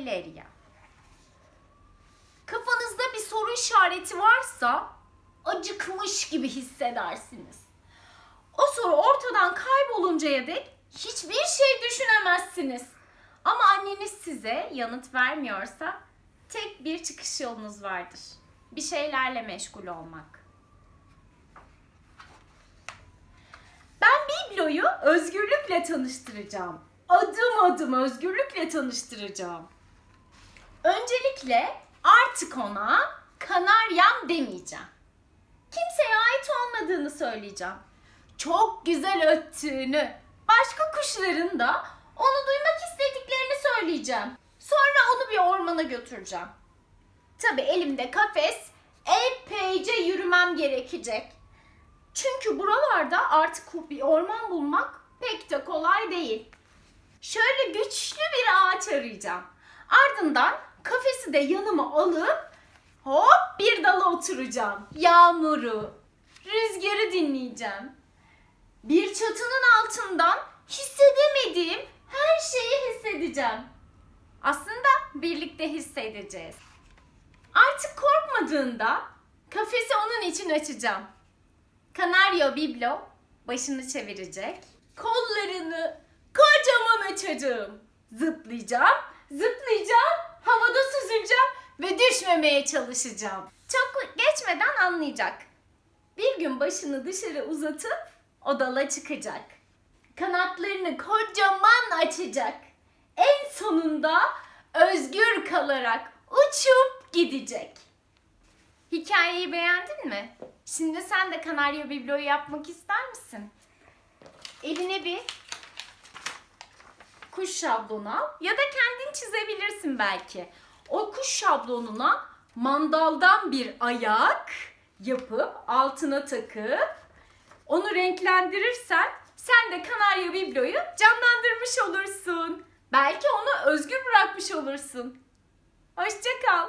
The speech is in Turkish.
Valeria. Kafanızda bir soru işareti varsa acıkmış gibi hissedersiniz. O soru ortadan kayboluncaya dek hiçbir şey düşünemezsiniz. Ama anneniz size yanıt vermiyorsa tek bir çıkış yolunuz vardır. Bir şeylerle meşgul olmak. Ben Biblo'yu özgürlükle tanıştıracağım. Adım adım özgürlükle tanıştıracağım. Öncelikle artık ona kanaryam demeyeceğim. Kimseye ait olmadığını söyleyeceğim. Çok güzel öttüğünü, başka kuşların da onu duymak istediklerini söyleyeceğim. Sonra onu bir ormana götüreceğim. Tabi elimde kafes, epeyce yürümem gerekecek. Çünkü buralarda artık bir orman bulmak Şöyle güçlü bir ağaç arayacağım. Ardından kafesi de yanıma alıp hop bir dala oturacağım. Yağmuru, rüzgarı dinleyeceğim. Bir çatının altından hissedemediğim her şeyi hissedeceğim. Aslında birlikte hissedeceğiz. Artık korkmadığında kafesi onun için açacağım. Kanaryo Biblo başını çevirecek. Kollarını kocaman açacağım. Zıplayacağım, zıplayacağım, havada süzüleceğim ve düşmemeye çalışacağım. Çok geçmeden anlayacak. Bir gün başını dışarı uzatıp odala çıkacak. Kanatlarını kocaman açacak. En sonunda özgür kalarak uçup gidecek. Hikayeyi beğendin mi? Şimdi sen de kanaryo bibloyu yapmak ister misin? Eline bir kuş şablonu al ya da kendin çizebilirsin belki. O kuş şablonuna mandaldan bir ayak yapıp altına takıp onu renklendirirsen sen de kanaryo bibloyu canlandırmış olursun. Belki onu özgür bırakmış olursun. Hoşça kal.